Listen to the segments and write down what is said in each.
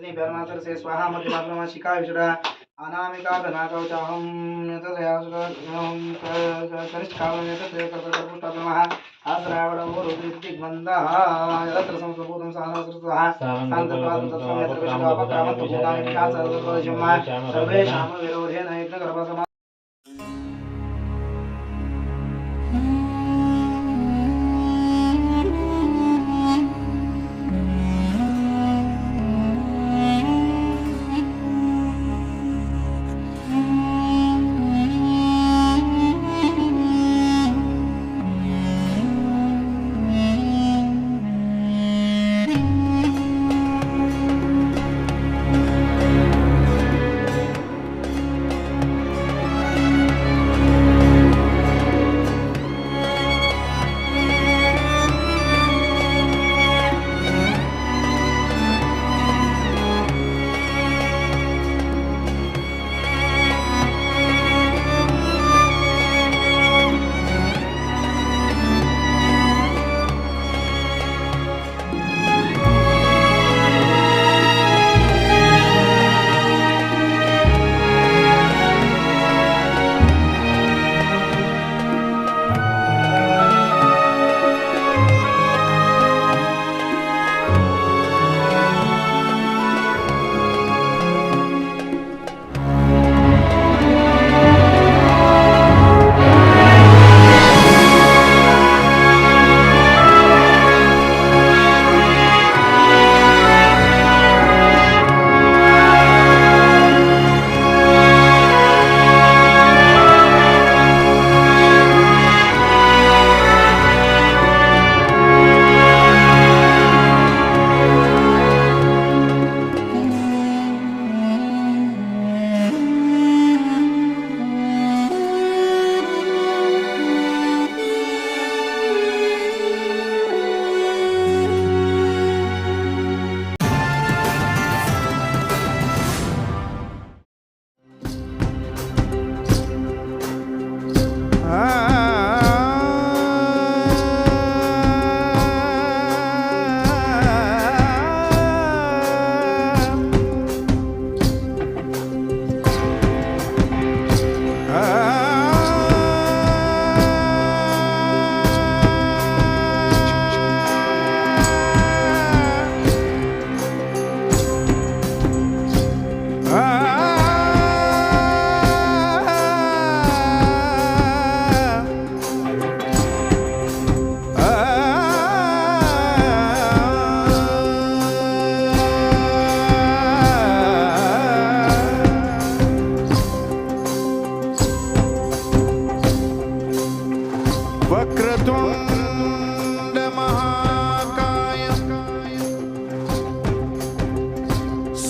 परमातर से स्वाहा मध्यम शिखा विचरा अनामिका घनाकवचाहम कनिष्ठावनमेतपुष्टप्रमः आश्रावणवोरुद्रिग्मन्दः यत्र संस्कृतं सहस्रतः शान्तत्वां तत्त्वं यत्र विष्णुपक्रामत्वभूतानि सर्वेषां विरोधेन यत्नगर्भसमा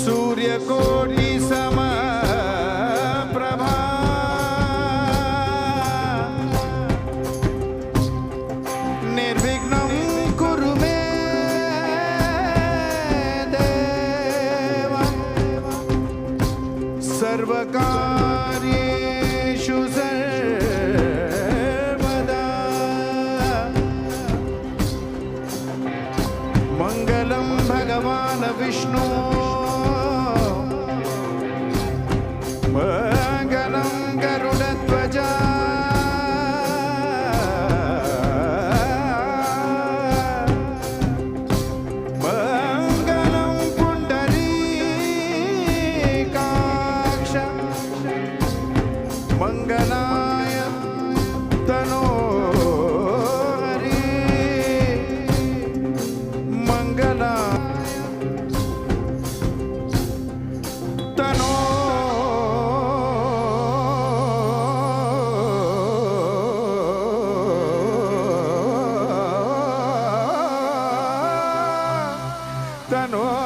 Surya Kori mă no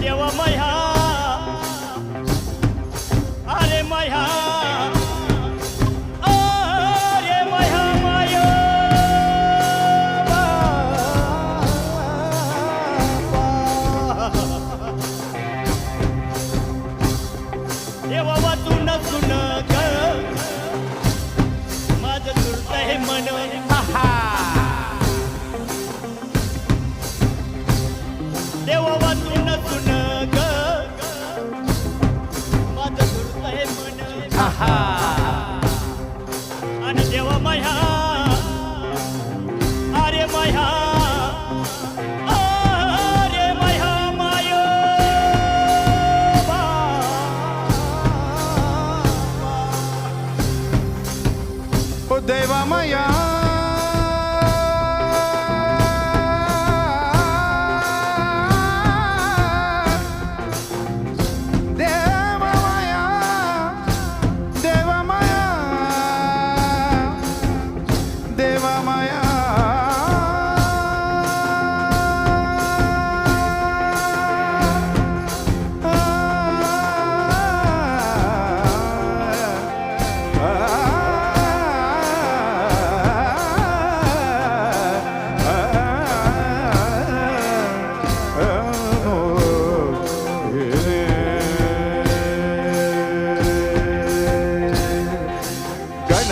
电话没响。哈哈。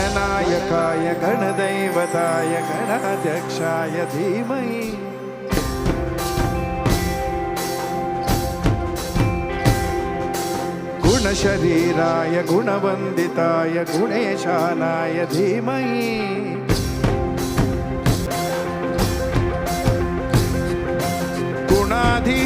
गणनायकाय गणदैवताय गणाध्यक्षाय धीमहि। गुणशरीराय गुणवन्दिताय गुणेशानाय धीमहि। गुणाधीताय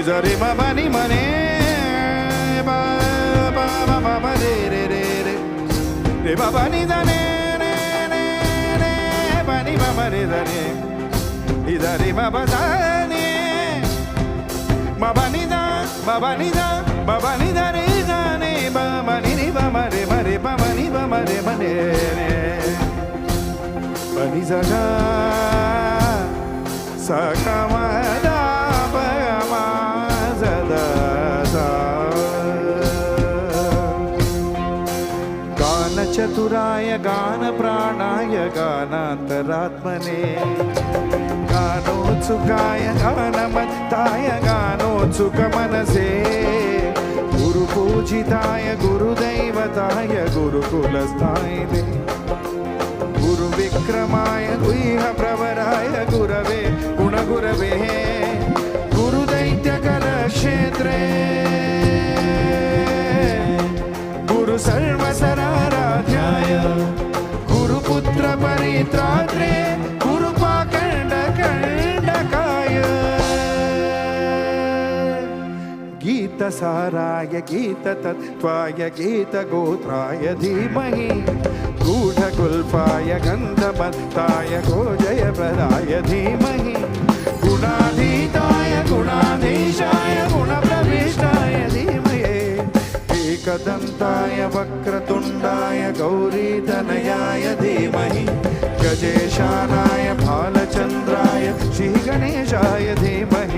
निजरे मनि मने बा बा बा बा बा रे रे रे रे रे बा बा नि दा ने ने ने ने बा नि बा बा रे दा ने नि दा रे बा बा दा ने ma ba ni da ba ba ni da ba ba ni da re ga ne ba ba ni ni ba ma re ma re ba ma ni ba ma re ma ne ne ba ni sa ga sa ka ma da చతురాయ గాన ప్రాణాయ గానాంతరాత్మనే గానోత్సుకాయ గానమత్తాయ గానోత్సుక మనసే గురు పూజితాయ గురుదైవతాయ గురుకులస్థాయినే గురు విక్రమాయ గుహ ప్రవరాయ గురవే గుణగురవే గురుదైత్యకల క్షేత్రే गीतसाराय गीततत्त्वाय गीतगोत्राय धीमहि। गूढकुल्पाय गन्धमत्ताय गोजयप्रदाय धीमहि। गुणाधीताय, गुणाधीशाय, गुणप्रविष्टाय धीमहे एकदन्ताय, वक्रतुण्डाय, गौरीतनयाय धीमहि। गजेशानाय, भालचन्द्राय, श्रीगणेशाय धीमहि।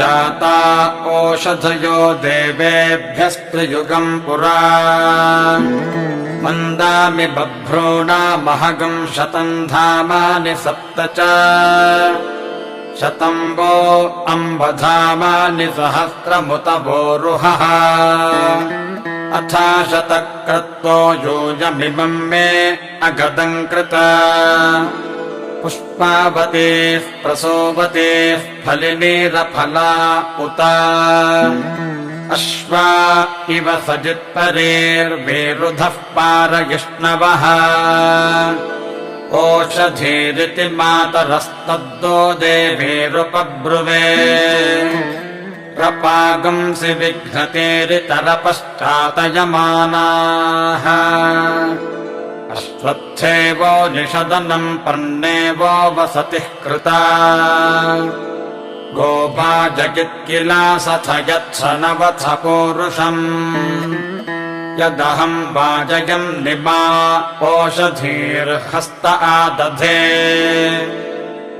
जाता ओषधयो देवेभ्यस्त्रियुगम् पुरा। मन्दामि बभ्रूणामहगम् शतम् धामानि सप्त च। शतम् वो अम्बधामानि सहस्रमुत वोरुहः अथा शतक्रत्वो योजमिमम् मे अगदम् कृत पुष्पावतेः प्रसोवतेः फलिनीरफला उत। अश्वा इव सजित्परेर्वेरुधः पारयिष्णवः। ओषधीरिति मातरस्तद्दो देवेरुपब्रुवे। प्रपागंसि विघ्नतेरितरपश्चातयमानाः अश्वत्थेवो निषदनम् पर्णेवो वसतिः कृता। गोपाजगित्किला सथ यत्स नवथ पूरुषम् यदहम् वाजयम् निमा ओषधीर्हस्त आदधे।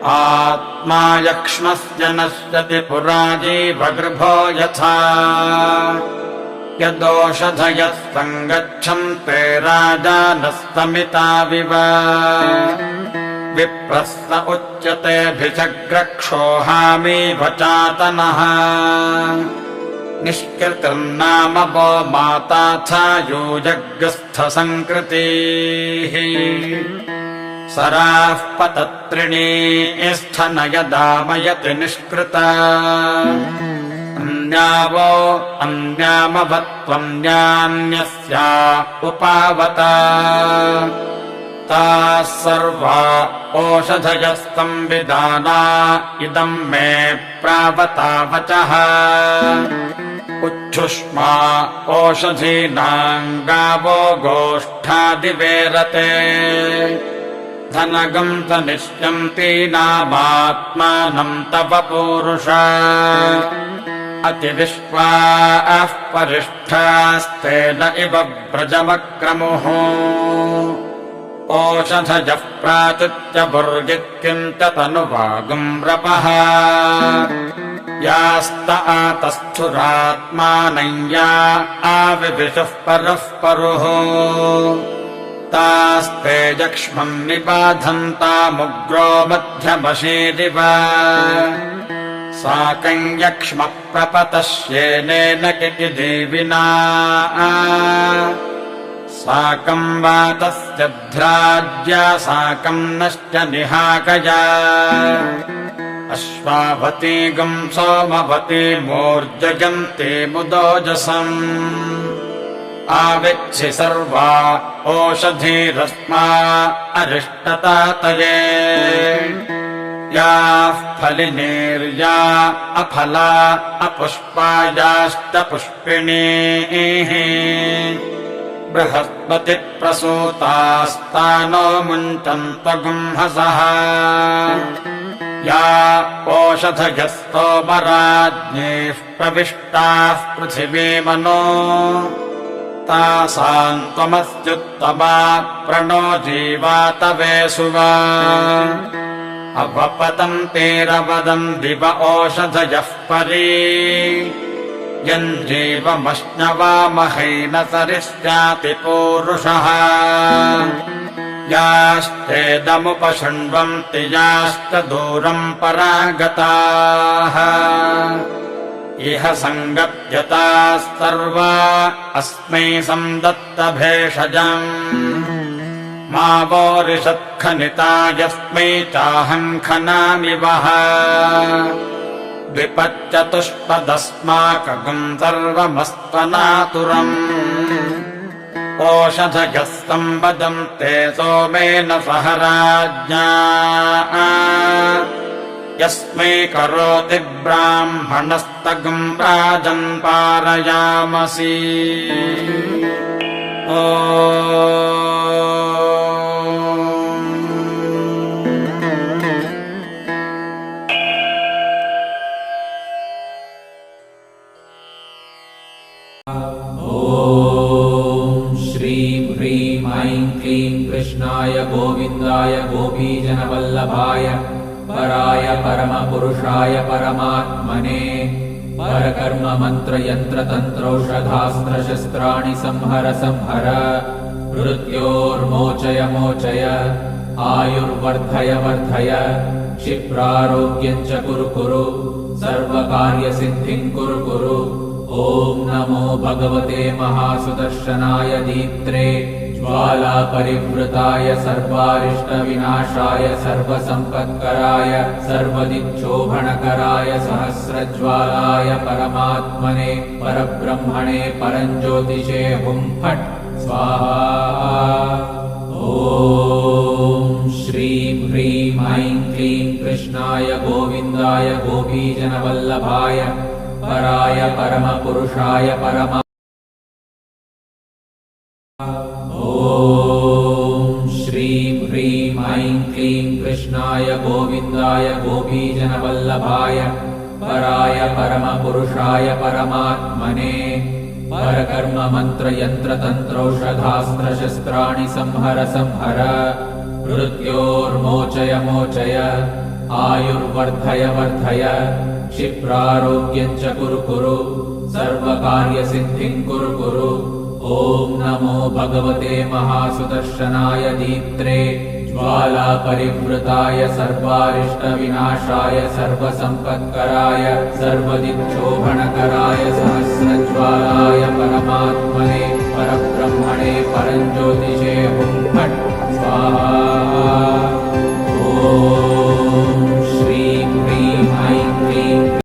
आत्मा यक्ष्मस्य नश्यति पुरा जीवगृभो यथा यदोषधयः सङ्गच्छन्ते राजानस्तमिताविव। विप्रस्त उच्यतेऽभिचग्रक्षोहामीव चातनः। निष्कृतिर्नाम वो माताथायोजग्रस्थसङ्कृतीः सराः पतत्रिणी स्थन यदामयति निष्कृता अन्यावो अन्यामवत्त्वन्यान्यस्या उपावता। ताः सर्वा ओषधयस्तम्बिदाना इदम् मे प्रावता वचः। उच्छुष्मा ओषधीनाम् गावो गोष्ठादिवेरते धनगम् स निश्यन्तीनामात्मानम् तव पूरुष अतिविश्वाः परिष्ठास्तेन इव व्रजमक्रमुः। ओषधजः प्राचुत्यभुर्गित्किम् च तनुवागम् रपः। यास्त आतस्थुरात्मानय्या आविविशुः परः परुः। तास्ते यक्ष्मम् निबाधन्तामुग्रो मध्यमशीरिव साकम् यक्ष्मः प्रपतश्येनेन किति देविना साकम् वातस्य ध्राज्या साकम् नश्च निहाकया अश्वावती गम् सोमवती मूर्जयन्ति मुदोजसम्। आविच्छि सर्वा ओषधीरस्मा अरिष्टतातये याः फलिनीर्या अफला अपुष्पायाश्च पुष्पिणीः बृहस्पतिप्रसूतास्तानो मुञ्चन्तगुंहसः या ओषधयस्तोमराज्ञैः प्रविष्टाः पृथिवीमनो। तासाम् त्वमस्त्युत्तमा प्रणो जीवातवे सुवा अवपतन्तेरवदम् दिव ओषधयः परी। यञ्जीवमश्नवामहैन सरिष्याति पूरुषः। याश्चेदमुपशृण्वन्ति याश्च दूरम् परागताः। इह सङ्गत्यताः सर्वा अस्मै सन्दत्तभेषजम् मा वोरिषत्खनिता यस्मै चाहम् खनामि वः। द्विपच्चतुष्पदस्माकगम् सर्वमस्त्वनातुरम्। ओषधयः सम्वदन्ते सोमेन सह राज्ञा। यस्मै करोति ब्राह्मणस्तगम् राजन् पारयामसि संहर संहर मृत्योर्मोचय मोचय आयुर्वर्धय वर्धय क्षिप्रारोग्यम् च कुरु कुरु सर्वकार्यसिद्धिम् कुरु कुरु। ॐ नमो भगवते महासुदर्शनाय दीप्त्रे ज्वालापरिवृताय सर्वारिष्टविनाशाय सर्वसम्पत्कराय सर्वदिक्षोभणकराय सहस्रज्वालाय परमात्मने परब्रह्मणे परञ्ज्योतिषे हुं फट्। स्वाहा। ॐ श्रीं ह्रीं ऐं क्लीं कृष्णाय गोविन्दाय गोपीजनवल्लभाय पराय परमपुरुषाय परमा गोविन्दाय गोपीजनवल्लभाय पराय परमपुरुषाय परमात्मने। परकर्म मन्त्रयन्त्रतन्त्रौषधास्त्रशस्त्राणि संहर संहर। मृत्योर्मोचय मोचय आयुर्वर्धय वर्धय। क्षिप्रारोग्यम् च कुरु कुरु सर्वकार्यसिद्धिम् कुरु कुरु ॐ नमो भगवते महासुदर्शनाय दीप्त्रे ज्वालापरिवृताय सर्वारिष्टविनाशाय सर्वसम्पत्कराय सर्वदिक्षोभणकराय सहस्रज्वालाय परमात्मने परब्रह्मणे परञ्ज्योतिषे बुम्भट् स्वाहा।